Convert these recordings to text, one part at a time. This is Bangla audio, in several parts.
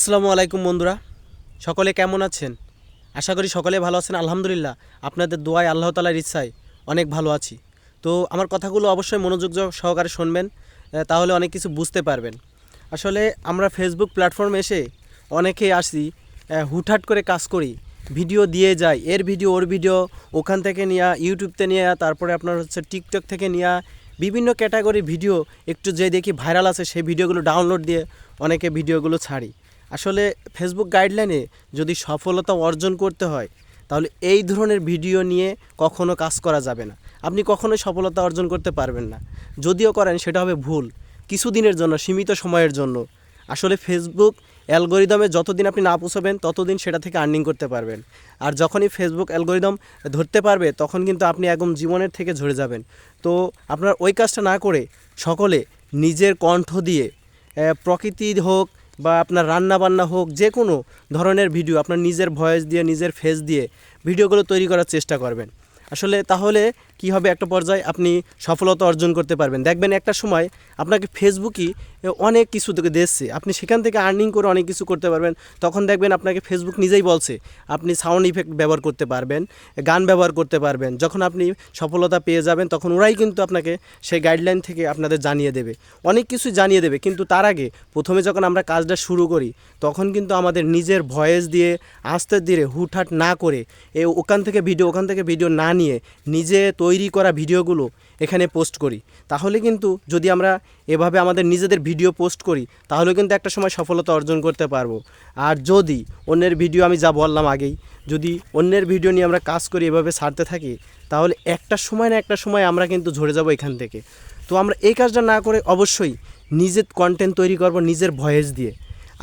আসসালামু আলাইকুম বন্ধুরা। সকলে কেমন আছেন? আশা করি সকলে ভালো আছেন। আলহামদুলিল্লাহ, আপনাদের দোয়ায় আল্লাহ তালার ইচ্ছায় অনেক ভালো আছি। তো আমার কথাগুলো অবশ্যই মনোযোগ সহকারে শুনবেন তাহলে অনেক কিছু বুঝতে পারবেন। আসলে আমরা ফেসবুক প্ল্যাটফর্মে এসে অনেকেই আসি হুটহাট করে কাজ করি, ভিডিও দিয়ে যাই, এর ভিডিও, ওর ভিডিও, ওখান থেকে নেওয়া ইউটিউবতে নেওয়া তারপরে আপনার হচ্ছে টিকটক থেকে নেওয়া বিভিন্ন ক্যাটাগরির ভিডিও, একটু যে দেখি ভাইরাল আছে, সেই ভিডিওগুলো ডাউনলোড দিয়ে অনেকে ভিডিওগুলো ছাড়ি। আসলে ফেসবুক গাইডলাইনে যদি সফলতা অর্জন করতে হয়, তাহলে এই ধরনের ভিডিও নিয়ে কখনো কাজ করা যাবে না। আপনি কখনোই সফলতা অর্জন করতে পারবেন না। যদিও করেন, সেটা হবে ভুল। কিছুদিনের জন্য, সীমিত সময়ের জন্য। আসলে ফেসবুক অ্যালগোরিদমে যতদিন আপনি না পৌঁছাবেন, ততদিন সেটা থেকে আর্নিং করতে পারবেন। আর যখনই ফেসবুক অ্যালগোরিদম ধরতে পারবে, তখন কিন্তু আপনি একদম জীবনের থেকে ঝরে যাবেন। তো আপনার ওই কাজটা না করে সকলে নিজের কণ্ঠ দিয়ে প্রকৃতি হোক বা আপনার রান্না বান্না হোক যে কোনো ধরনের ভিডিও, আপনার নিজের ভয়েস দিয়ে, নিজের ফেস দিয়ে ভিডিওগুলো তৈরি করার চেষ্টা করবেন। আসলে তাহলে কি হবে একটা পর্যায়ে আপনি সফলতা অর্জন করতে পারবেন। দেখবেন একটা সময় আপনাকে ফেসবুকই অনেক কিছু থেকে দিচ্ছে। আপনি সেখান থেকে আর্নিং করে অনেক কিছু করতে পারবেন। তখন দেখবেন আপনাকে ফেসবুক নিজেই বলছে, আপনি সাউন্ড ইফেক্ট ব্যবহার করতে পারবেন, গান ব্যবহার করতে পারবেন। যখন আপনি সফলতা পেয়ে যাবেন, তখন ওরাই কিন্তু আপনাকে সেই গাইডলাইন থেকে আপনাদের জানিয়ে দেবে। অনেক কিছু জানিয়ে দেবে, কিন্তু তার আগে প্রথমে যখন আমরা কাজটা শুরু করি, তখন কিন্তু আমাদের নিজের ভয়েস দিয়ে আস্তে ধীরে হুটহাট না করে এ ওখান থেকে ভিডিও ওখান থেকে ভিডিও না নিয়ে নিজে তৈরি করা ভিডিওগুলো এখানে পোস্ট করি। তাহলে কিন্তু যদি আমরা এভাবে আমাদের নিজেদের ভিডিও পোস্ট করি, তাহলে কিন্তু একটা সময় সফলতা অর্জন করতে পারব। আর যদি অন্যের ভিডিও আমি যা বললাম আগেই, যদি অন্যের ভিডিও নিয়ে আমরা কাজ করি এভাবে ছাড়তে থাকি, তাহলে একটা সময় না একটা সময় আমরা কিন্তু ঝরে যাব এখান থেকে। তো আমরা এই কাজটা না করে অবশ্যই নিজের কন্টেন্ট তৈরি করব নিজের ভয়েস দিয়ে।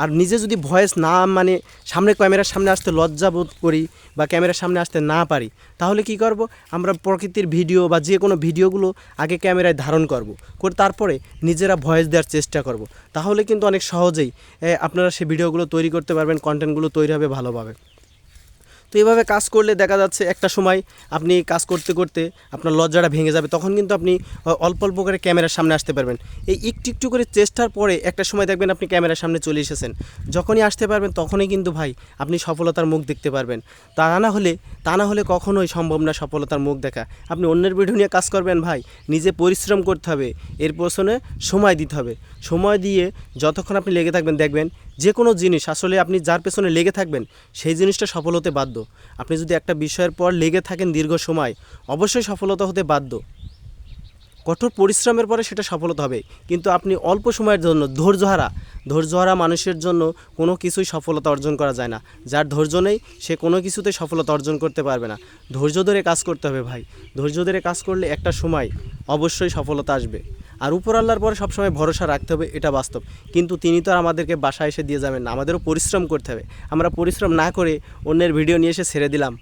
আর নিজে যদি ভয়েস না মানে সামনে ক্যামেরার সামনে আসতে লজ্জাবোধ করি বা ক্যামেরার সামনে আসতে না পারি, তাহলে কি করব? আমরা প্রকৃতির ভিডিও বা যে কোনো ভিডিওগুলো আগে ক্যামেরায় ধারণ করব, করে তারপরে নিজেরা ভয়েস দেওয়ার চেষ্টা করব। তাহলে কিন্তু অনেক সহজেই আপনারা সেই ভিডিওগুলো তৈরি করতে পারবেন কন্টেন্টগুলো তৈরি হবে ভালোভাবে। তো এইভাবে কাজ করলে দেখা যাচ্ছে একটা সময় আপনি কাজ করতে করতে আপনার লজ্জাটা ভেঙে যাবে, তখন কিন্তু আপনি অল্প অল্প করে ক্যামেরার সামনে আসতে পারবেন। এই একটু একটু করে চেষ্টার পরে একটা সময় দেখবেন আপনি ক্যামেরার সামনে চলে এসেছেন। যখনই আসতে পারবেন তখনই কিন্তু ভাই আপনি সফলতার মুখ দেখতে পারবেন। তা না হলে, তা না হলে কখনোই সম্ভব না সফলতার মুখ দেখা। আপনি অন্যের ভিডিও নিয়ে কাজ করবেন ভাই, নিজে পরিশ্রম করতে হবে। এর পেছনে সময় দিতে হবে। সময় দিয়ে যতক্ষণ আপনি লেগে থাকবেন দেখবেন যে কোনো জিনিস, আসলে আপনি যার পেছনে লেগে থাকবেন, সেই জিনিসটা সফল হতে বাধ্য। আপনি যদি একটা বিষয়ের পর লেগে থাকেন দীর্ঘ সময়, অবশ্যই সফলতা হতে বাধ্য। কঠোর পরিশ্রমের পরে সেটা সফলতা হবে। কিন্তু আপনি অল্প সময়ের জন্য, ধৈর্য ধৈর্যহারা ধৈর্যহারা মানুষের জন্য কোনো কিছুই সফলতা অর্জন করা যায় না। যার ধৈর্য নেই, সে কোনো কিছুতে সফলতা অর্জন করতে পারবে না। ধৈর্য ধরে কাজ করতে হবে ভাই। ধৈর্য ধরে কাজ করলে একটা সময় অবশ্যই সফলতা আসবে। আর উপর আল্লাহর পরে সবসময় ভরসা রাখতে হবে, এটা বাস্তব। কিন্তু তিনি তো আর আমাদেরকে বাসায় এসে দিয়ে যাবেন না, আমাদেরও পরিশ্রম করতে হবে। আমরা পরিশ্রম না করে অন্যের ভিডিও নিয়ে এসে ছেড়ে দিলাম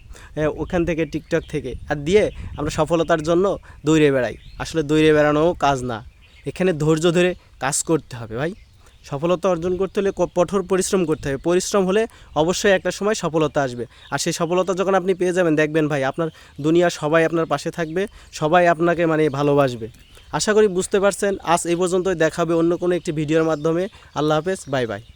ওখান থেকে, টিকটক থেকে। আর দিয়ে আমরা সফলতার জন্য দৌড়ে বেড়াই। আসলে দৌড়ে বেড়ানোও কাজ না। এখানে ধৈর্য ধরে কাজ করতে হবে ভাই। সফলতা অর্জন করতে হলে কঠোর পরিশ্রম করতে হবে। পরিশ্রম হলে অবশ্যই একটা সময় সফলতা আসবে। আর সেই সফলতা যখন আপনি পেয়ে যাবেন, দেখবেন ভাই, আপনার দুনিয়া সবাই আপনার পাশে থাকবে, সবাই আপনাকে মানে ভালোবাসবে। আশা করি বুঝতে পারছেন। আজ এই পর্যন্তই। দেখাবে অন্য কোনো একটি ভিডিওর মাধ্যমে। আল্লাহ হাফেজ। Bye bye.